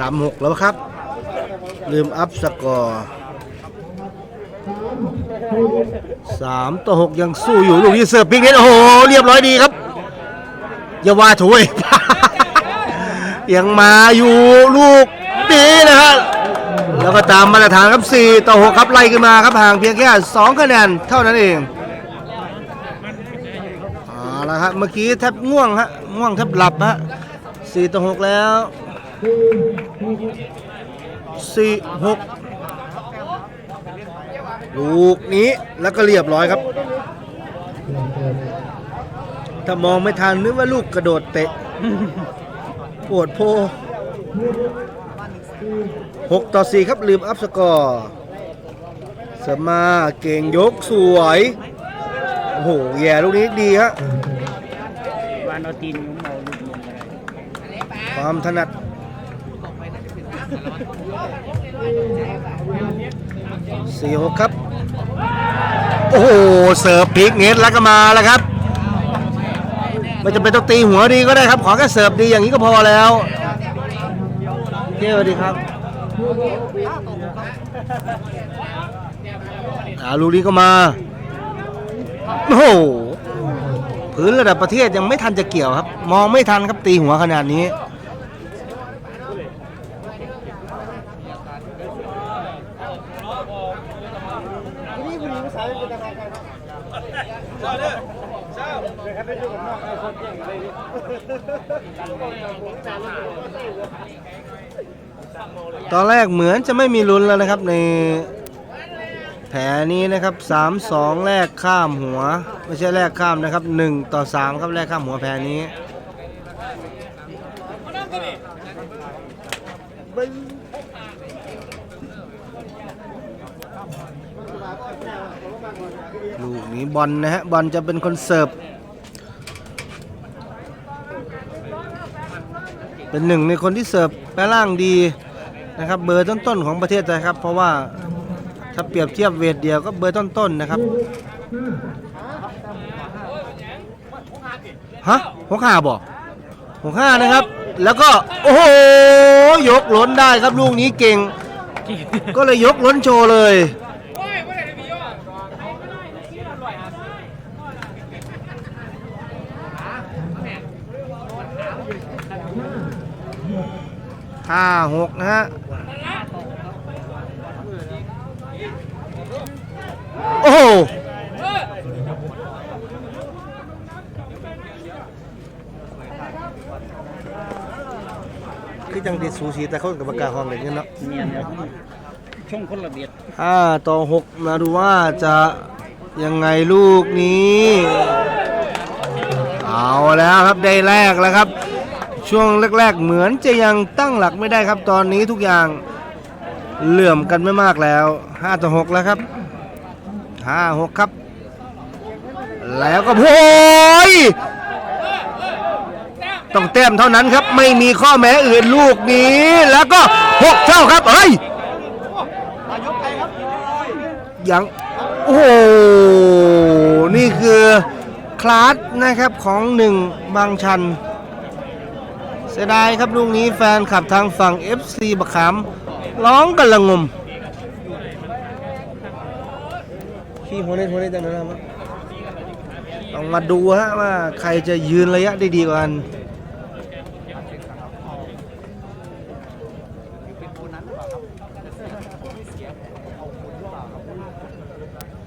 สามหกแล้วครับ ลืมอัพสกอร์สามต่อหกยังสู้อยู่ลูกนี้เสิร์ฟปิกเน็ตโอ้โห เรียบร้อยดีครับ อย่าว่าถวยยังมาอยู่ลูกนี้นะฮะแล้วก็ตามมาตรฐานครับ 4 ต่อ 6 ครับ ไล่ขึ้นมาครับห่างเพียงแค่ 2 คะแนนเท่านั้นเองเอาละฮะเมื่อกี้แทบง่วงฮะง่วงแทบหลับฮะ4ต่อ 6 แล้ว 4 6ลูกนี้แล้วก็เรียบร้อยครับ ถ้ามองไม่ทันนึกว่าลูกกระโดดเตะปวดโพ6ต่อ4ครับลืมอัพสกอร์เสริมมาเก่งยกสวย โอ้โห แย่ลูกนี้ดีฮะวานเอาตีนยุ้มเอาลูกลงอะไรความถนัด สี่หกครับ โอ้โห เสิร์ฟพลิกเน็ตแล้วก็มาแล้วครับไม่จำเป็นต้องตีหัวดีก็ได้ครับ ขอแค่เสิร์ฟดีอย่างนี้ก็พอแล้วเจ้สวัสดีครับอาลูนี้ก็มา โอ้โหพื้นระดับประเทศยังไม่ทันจะเกี่ยวครับ มองไม่ทันครับตีหัวขนาดนี้ ตอนแรกเหมือนจะไม่มีลุ้นแล้วนะครับในแผลนี้นะครับ 3 2 แรกข้ามหัว ไม่ใช่แรกข้ามนะครับ 1 ต่อ 3 ครับแรกข้ามหัวแผลนี้ลูกนี้บอลนะฮะบอลจะเป็นคนเสิร์ฟเป็นหนึ่งในคนที่เสิร์ฟแปรล่างดี นะครับเบอร์ต้นๆของประเทศไทยครับ เพราะว่าถ้าเปรียบเทียบเวทเดียวก็เบอร์ต้นๆนะครับฮะหกห้าบอกหกห้านะครับ แล้วก็โอ้โหยกล้นได้ครับลูกนี้เก่ง ก็เลยยกล้นโชว์เลยห้าหกนะฮะ โอ้โหคือจังเด็ดสูสีแต่คนกับปากกาห้องเลยเนาะเนียนครับช่องคนละเบียดห้าต่อหกมาดูว่าจะยังไงลูกนี้ เอาแล้วครับได้แรกแล้วครับ ช่วงแรก ๆ เหมือนจะยังตั้งหลักไม่ได้ครับตอนนี้ทุกอย่างเหลื่อมกันไม่มากแล้ว 5 ต่อ 6 แล้วครับ 5 6ครับ แล้วก็โอ้ยต้องแต้มเท่านั้นครับ ไม่มีข้อแม้อื่นลูกนี้ แล้วก็6เท่าครับเฮ้ยยังโอ้โห นี่คือคลาสนะครับของหนึ่งบางชัน เสียดายครับลูกนี้แฟนขับทางฝั่ง FC บักขาม ร้องกันละงม ขี้หัวเล่นหัวเล่นจังนะครับต้องมาดูฮะว่าใครจะยืนระยะได้ดีกว่ากัน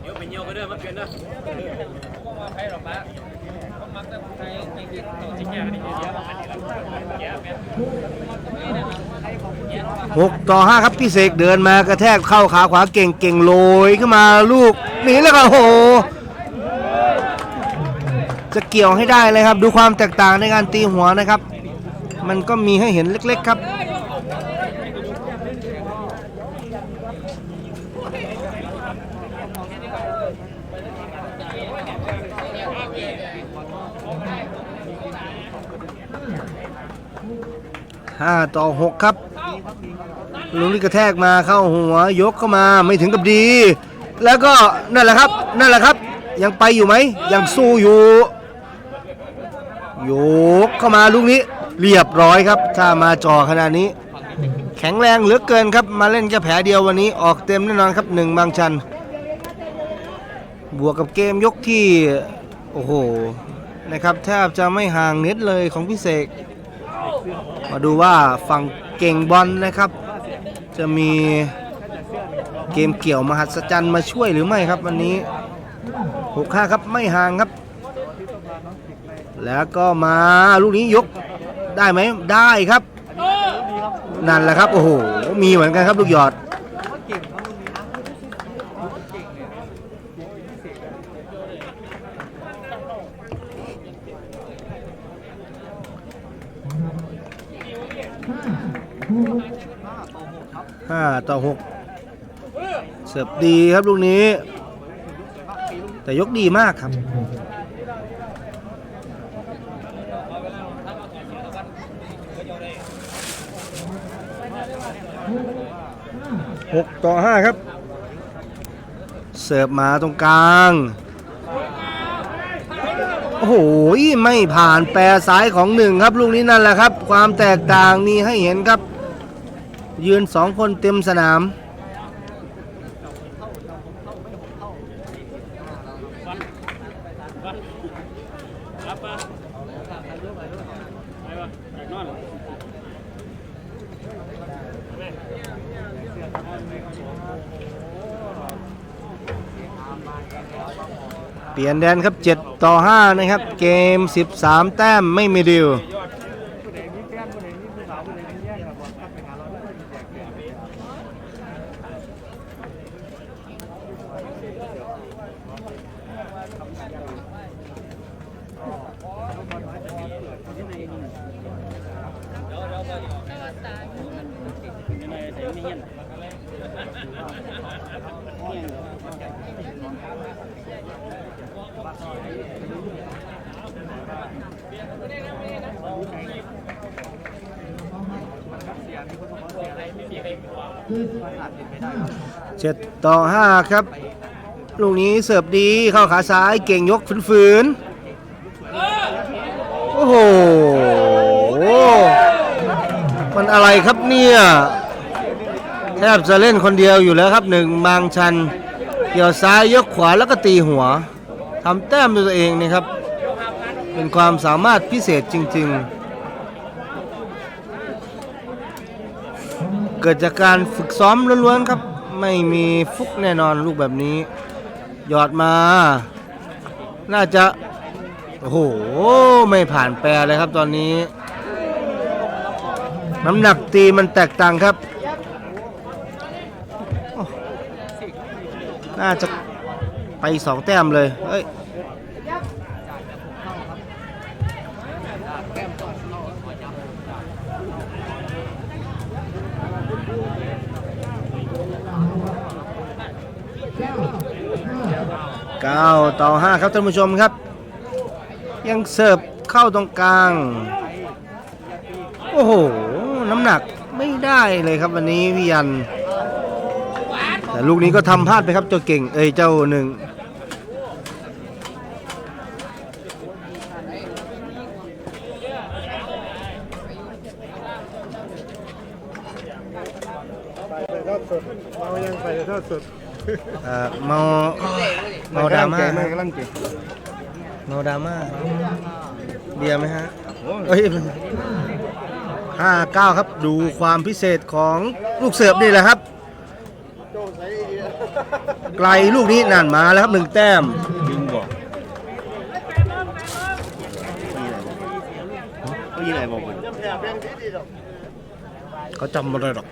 เดี๋ยวไปเยี่ยวกันเด้มาพี่เอใครหกต่อหกต่อห้าครับพี่เสกเดินมากระแทกเข้าขาขวาเก่งเก่งโรยขึ้นมาลูก หนีแล้วก็โอ้โห จะเกี่ยวให้ได้เลยครับ ดูความแตกต่างในการตีหัวนะครับ มันก็มีให้เห็นเล็ก ๆครับห้าต่อหกครับลุงนี่กระแทกมาเข้าหัวยกเข้ามาไม่ถึงกับดี แล้วก็นั่นแหละครับนั่นแหละครับ ยังไปอยู่ไหมยังสู้อยู่ยกเข้ามาลูกนี้เรียบร้อยครับ ถ้ามาจ่อขนาดนี้ แข็งแรงเหลือเกินครับ มาเล่นแค่แผลเดียววันนี้ออกเต็มแน่นอนครับหนึ่งบางชัน บวกกับเกมยกที่ โอ้โหนะครับแทบจะไม่ห่างเน็ตเลยของพิเศษมาดูว่าฝั่งเก่งบอลนะครับ จะมี เกมเกี่ยวมหัศจรรย์มาช่วยหรือไม่ครับวันนี้6 5ครับไม่ห่างครับ แล้วก็มาลูกนี้ยกได้ไหมได้ครับ นั่นแหละครับ โอ้โห มีเหมือนกันครับ ลูกหยอดห้าต่อหก สิร์ฟดีครับลูกนี้ แต่ยกดีมากครับ หกต่อห้าครับ เสิร์ฟมาตรงกลาง โอ้โห ไม่ผ่านแปรซ้ายของหนึ่งครับ ลูกนี้นั่นแหละครับ ความแตกต่างมีให้เห็นครับ ยืนสองคนเต็มสนาม รับมาไปวะอยากนอน เป ลี่ยนแดนครับ 7 ต่อ 5 นะครับ เกม 13 แต้มไม่มีดิว ยังไงใส่ไม่เงี้ย 7ต่อ5ครับ ลูกนี้เสิร์ฟดีเข้าขาซ้ายเก่งยกฝืนๆ โอ้โห มันอะไรครับเนี่ยแทบจะเล่นคนเดียวอยู่แล้วครับหนึ่งบางชัน เกี่ยวซ้ายยกขวาแล้วก็ตีหัวทำแต้มด้วยตัวเองนี่ครับ เป็นความสามารถพิเศษจริง ๆ เกิดจากการฝึกซ้อมล้วนๆครับ ไม่มีฟุกแน่นอนลูกแบบนี้ หยอดมา น่าจะ โอ้โห ไม่ผ่านแปรเลยครับตอนนี้ น้ำหนักตีมันแตกต่างครับ น่าจะไปสองแต้มเลย เฮ้ย เก้าต่อห้าครับท่านผู้ชมครับ ยังเสิร์ฟเข้าตรงกลาง โอ้โห น้ำหนักไม่ได้เลยครับวันนี้พี่ยัน แต่ลูกนี้ก็ทำพลาดไปครับเจ้าเก่ง เอ้ยเจ้าหนึ่งไปทอดสดเรายังไปทอดสดเอ่อเมา เมาดราม่า ไม่กำลังเก่งเมาดราม่าเบียร์ไหมฮะเอ้ยห้าเก้าครับดูความพิเศษของลูกเสิร์ฟนี่แหละครับ ไกลลูกนี้นั่นมาแล้วครับหนึ่งแต้ม ยิงบอกก็ยิงอะไรบอกมันเขาจำมาเลยหรอก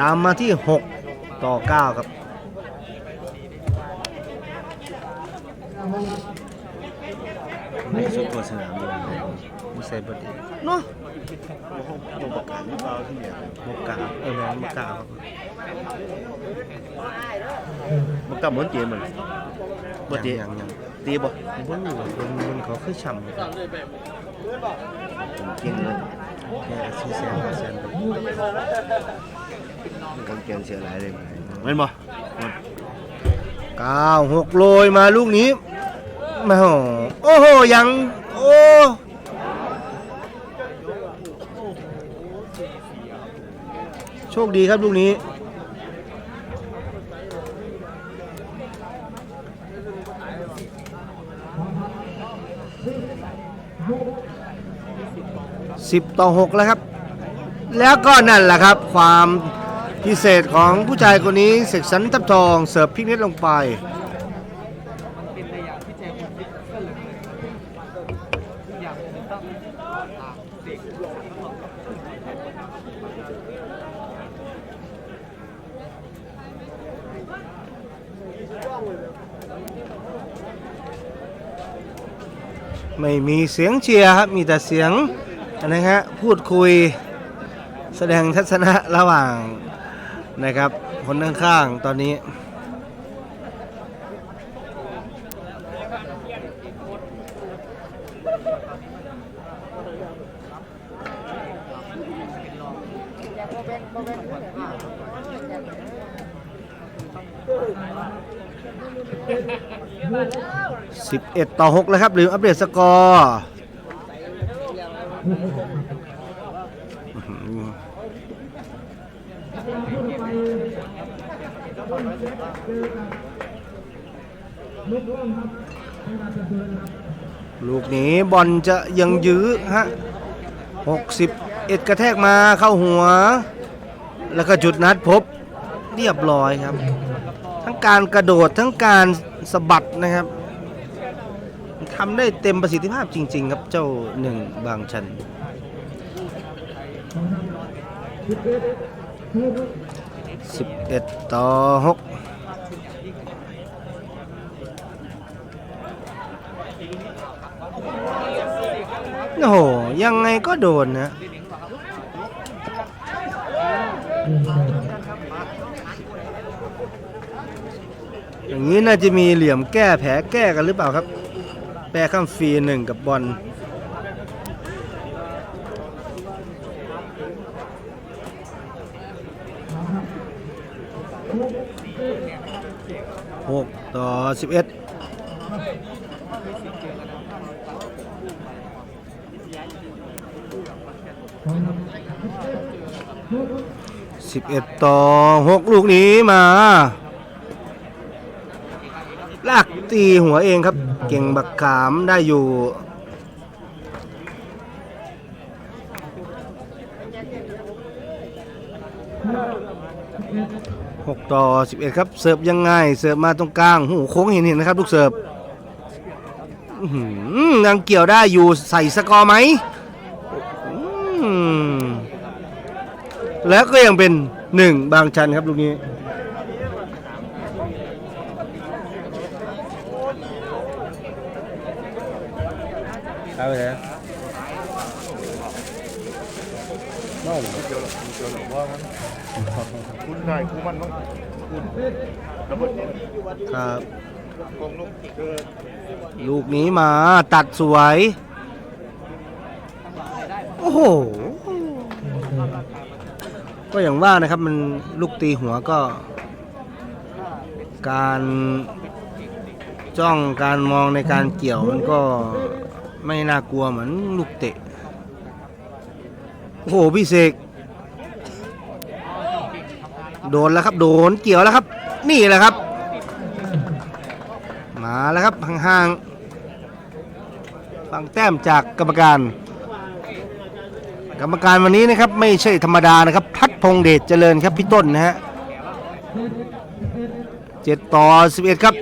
ตามมาที่6 ต่อ 9 ครับไม่สุดตัวสนามเลยมุเซบดีเนาะโมประกาหรือเปล่าที่เนี่ยมกกาเออแม่นมกกาครับมันกลับเหมือนเจมันบ่เจยังยังตีบ่ยังบนอยู่บนบนเขาคือช่ำเลยครับเก่งเลยแค่ซีแซนห้าแซนไป กันเก่งเสียหลายเลยเห็นบ่เก้าหกโรยมาลูกนี้โอ้โหโอ้โหยังโอ้โชคดีครับลูกนี้สิบต่อหกแล้วครับ แล้วก็นั่นแหละครับ ความ พิเศษของผู้ชายคนนี้เสกสรรทับทองเสิร์ฟพริกเน็ตลงไปไม่มีเสียงเชียร์ครับ มีแต่เสียงนะฮะ พูดคุยแสดงทัศนะระหว่าง นะครับ คนข้างๆตอนนี้ 11 ต่อ 6 แล้วครับ หรืออัปเดตสกอร์ ลูกหนีบอลจะยังยื้อฮะ61 กระแทกมาเข้าหัว แล้วก็จุดนัดพบเรียบร้อยครับ ทั้งการกระโดดทั้งการสะบัดนะครับทำได้เต็มประสิทธิภาพจริง ๆ ครับเจ้าหนึ่งบางชันสิบเอ็ดต่อหก โอ้โห ยังไงก็โดนนะ อย่างนี้น่าจะมีเหลี่ยมแก้แผลแก้กันหรือเปล่าครับ แปรข้ามฟรีหนึ่งกับบอลหกต่อสิบเอ็ด สิบเอ็ดต่อหกลูกนี้มา ลากตีหัวเองครับ เก่งบักขามได้อยู่ หกต่อสิบเอ็ดครับ เสิร์ฟยังไง เสิร์ฟมาตรงกลางหูโค้งเห็นเห็นนะครับ ลูกเสิร์ฟอื้อหือยังเกี่ยวได้อยู่ใส่สกอร์ไหมอืม แล้วก็ยังเป็นหนึ่งบางชันครับลูกนี้ เอาไปเลยน้องคุณได้คุณมันมั้งคุณระเบิดครับกองลูกเกิดลูกนี้มาตัดสวย โอ้โห ก็อย่างว่านะครับมันลูกตีหัวก็ การจ้องการมองในการเกี่ยวมันก็ไม่น่ากลัวเหมือนลูกเตะ โอ้โหพี่เสกโดนแล้วครับ โดนเกี่ยวแล้วครับ นี่แหละครับ มาแล้วครับห่างๆฟังแต้มจากกรรมการ กรรมการวันนี้นะครับ ไม่ใช่ธรรมดานะครับ พงเดชเจริญครับพี่ต้นนะฮะเจ็ดต่อสิบเอ็ดครับ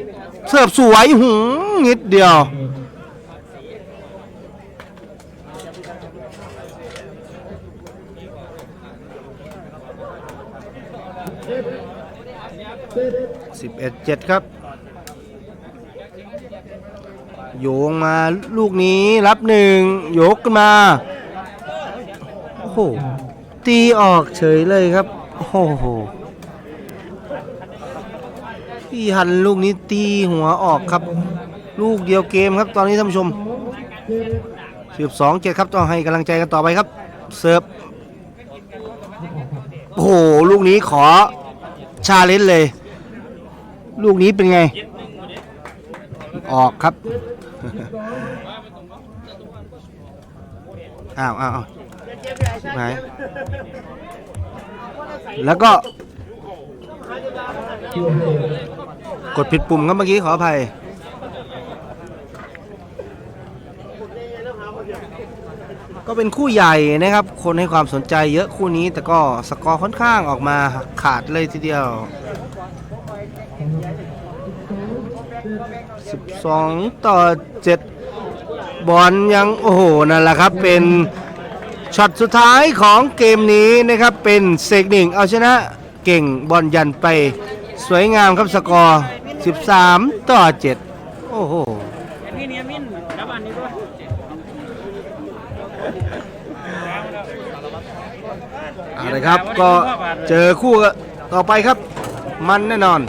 เสิร์ฟสวยหูนิดเดียว สิบเอ็ดเจ็ดครับ โยงมาลูกนี้รับหนึ่งยกขึ้นมา โอ้โห ตีออกเฉยเลยครับ โอ้โหพี่หันลูกนี้ตีหัวออกครับ ลูกเดียวเกมครับตอนนี้ท่านผู้ชมสิบสองเจ็ดครับต้องให้กำลังใจกันต่อไปครับเสิร์ฟโอ้โหลูกนี้ขอชาเลนจ์เลย ลูกนี้เป็นไง ออกครับ อ้าวอ้าว หายแล้วก็กดผิดปุ่มครับเมื่อกี้ขออภัย ก็เป็นคู่ใหญ่นะครับ คนให้ความสนใจเยอะคู่นี้ แต่ก็สกอร์ค่อนข้างออกมาขาดเลยทีเดียว 12 ต่อ 7 บอลยัง โอ้โห นั่นแหละครับเป็น ช็อตสุดท้ายของเกมนี้นะครับเป็นเซกหนิงเอาชนะเก่งบอลยันไป สวยงามครับสกอร์ 13 ต่อ 7 โอ้โหพี่เนียมินรับอันนี้ด้วยอาลยครับก็เจอคู่ต่อไปครับ มันแน่นอน